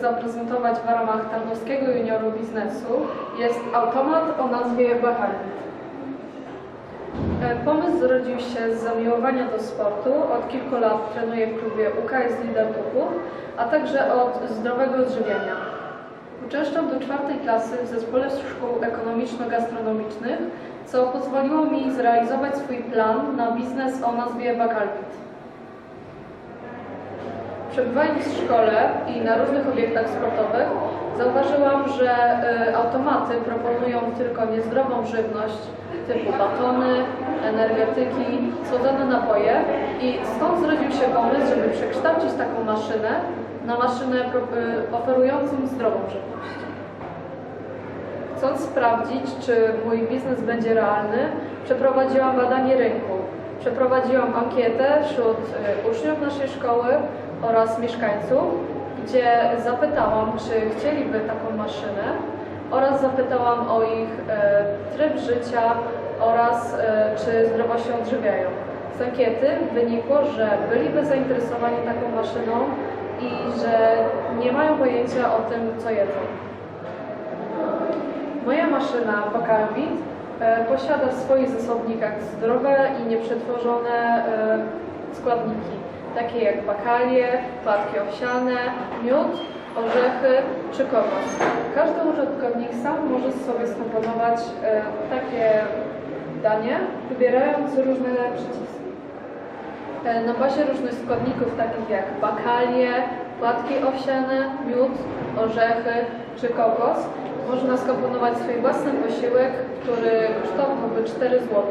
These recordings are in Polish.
zaprezentować w ramach Tarnowskiego Junioru Biznesu jest automat o nazwie Bachalit. E, Pomysł zrodził się z zamiłowania do sportu. Od kilku lat trenuję w klubie UKS Lidertupów, a także od zdrowego odżywiania. Uczęszczam do czwartej klasy w zespole szkół ekonomiczno-gastronomicznych, co pozwoliło mi zrealizować swój plan na biznes o nazwie Bakalbit. Przebywając w szkole i na różnych obiektach sportowych, zauważyłam, że y, automaty proponują tylko niezdrową żywność typu batony, energetyki, słodzone napoje i stąd zrodził się pomysł, żeby przekształcić taką maszynę na maszynę y, oferującą zdrową żywność. Chcąc sprawdzić, czy mój biznes będzie realny, przeprowadziłam badanie rynku. Przeprowadziłam ankietę wśród y, uczniów naszej szkoły oraz mieszkańców, gdzie zapytałam, czy chcieliby taką maszynę oraz zapytałam o ich e, tryb życia oraz e, czy zdrowo się odżywiają. Z ankiety wynikło, że byliby zainteresowani taką maszyną i że nie mają pojęcia o tym, co jedzą. Moja maszyna Bakalbit e, posiada w swoich zasobnikach zdrowe i nieprzetworzone e, składniki, takie jak bakalie, płatki owsiane, miód, orzechy czy kokos. Każdy użytkownik sam może sobie skomponować e, takie danie, wybierając różne przyciski. E, Na bazie różnych składników, takich jak bakalie, płatki owsiane, miód, orzechy czy kokos, można skomponować swój własny posiłek, który kosztowałby 4 zł.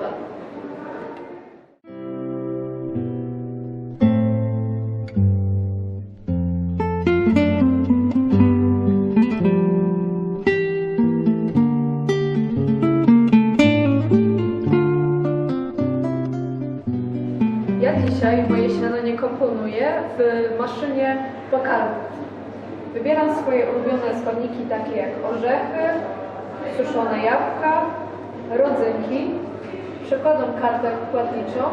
Dzisiaj moje śniadanie komponuję w maszynie Bakalbit. Wybieram swoje ulubione składniki takie jak orzechy, suszone jabłka, rodzynki. Przekładam kartę płatniczą,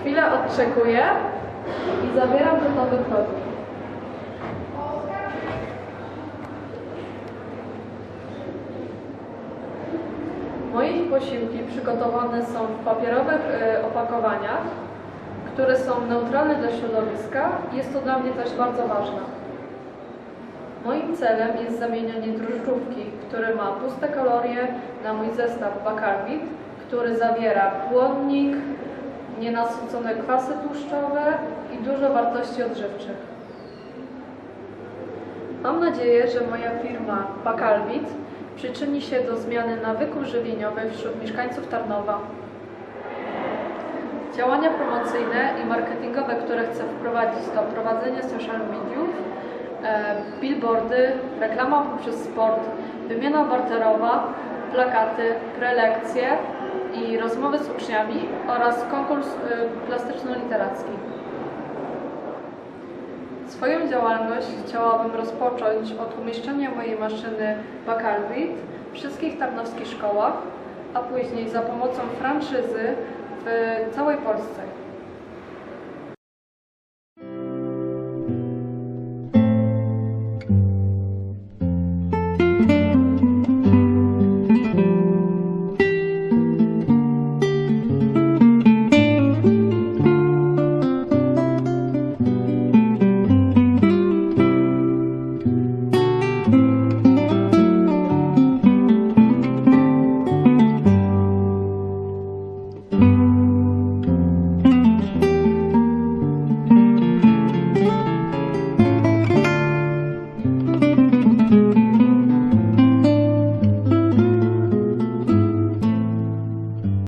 chwilę odczekuję i zabieram gotowy produkt. Moje posiłki przygotowane są w papierowych e, opakowaniach, które są neutralne dla środowiska jest to dla mnie też bardzo ważne. Moim celem jest zamienianie drożdżówki, który ma puste kalorie, na mój zestaw Bakalbit, który zawiera błonnik, nienasycone kwasy tłuszczowe i dużo wartości odżywczych. Mam nadzieję, że moja firma Bakalbit przyczyni się do zmiany nawyków żywieniowych wśród mieszkańców Tarnowa. Działania promocyjne i marketingowe, które chcę wprowadzić, to prowadzenie social mediów, e, billboardy, reklama poprzez sport, wymiana barterowa, plakaty, prelekcje i rozmowy z uczniami oraz konkurs e, plastyczno-literacki. Swoją działalność chciałabym rozpocząć od umieszczenia mojej maszyny Bakalbit w wszystkich tarnowskich szkołach, a później za pomocą franszyzy całej Polsce.